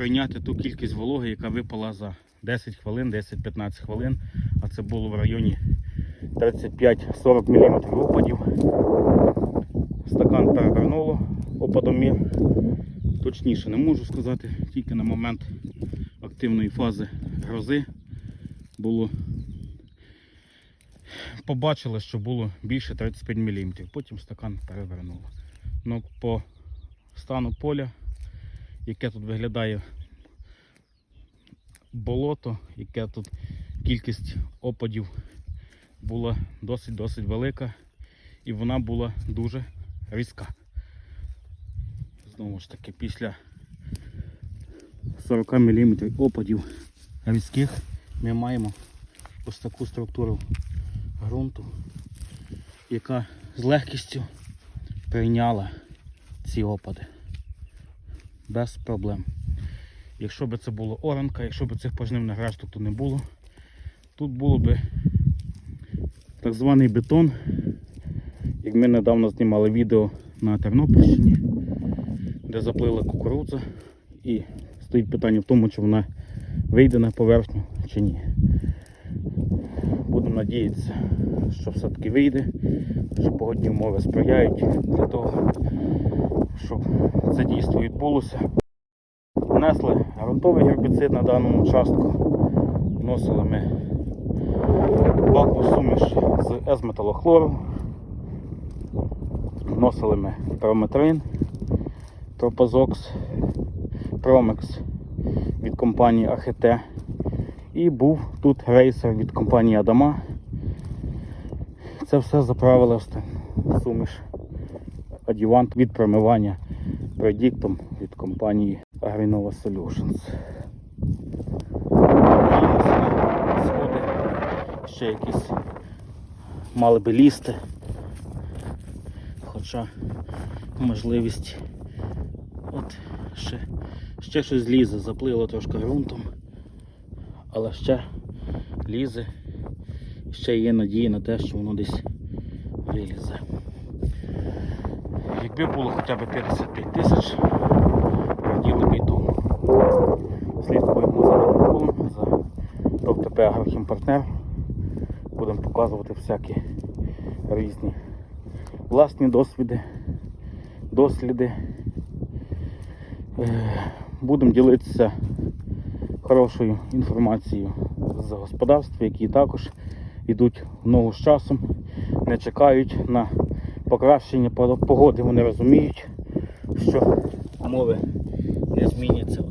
прийняти ту кількість вологи, яка випала за 10 хвилин, 10-15 хвилин, а це було в районі 35-40 мм опадів. Стакан перевернуло опадомір. Точніше не можу сказати, тільки на момент активної фази грози було побачили, що було більше 35 мм. Потім стакан перевернуло. Ну, по стану поля, яке тут виглядає болото, яке тут кількість опадів була досить-досить велика і вона була дуже різка. Знову ж таки, після 40 мм опадів різких ми маємо ось таку структуру ґрунту, яка з легкістю прийняла ці опади. Без проблем. Якщо б це було оранка, якщо б цих пожнивних решток тут не було, тут було б так званий бетон, як ми недавно знімали відео на Тернопільщині, де заплила кукурудза і стоїть питання в тому, чи вона вийде на поверхню чи ні. Надіятися, що все-таки вийде, що погодні умови сприяють для того, щоб це дійство відбулося. Внесли ґрунтовий гербіцид на даному участку. Вносили ми бакову суміш з езметалохлору. Вносили ми прометрин, тропозокс, промекс від компанії АХТ. І був тут рейсер від компанії Адама. Це все заправили суміш адювант від промивання предіктом від компанії Agrinova Solutions. Сходи, ще якісь мали би лізти. Хоча можливість от ще, ще щось лізе, заплило трошки ґрунтом, але ще лізе, ще є надія на те, що воно десь вилізе. Якби було хоча б 55 тисяч, раділи б і. Слідкуємо за Ранкулом, за ТОВ-ТП Агрохімпартнер. Будемо показувати всякі різні власні досвіди, досліди. Е, Будемо ділитися хорошою інформацією з господарств, які також йдуть в ногу з часом, не чекають на покращення погоди. Вони розуміють, що умови не зміняться.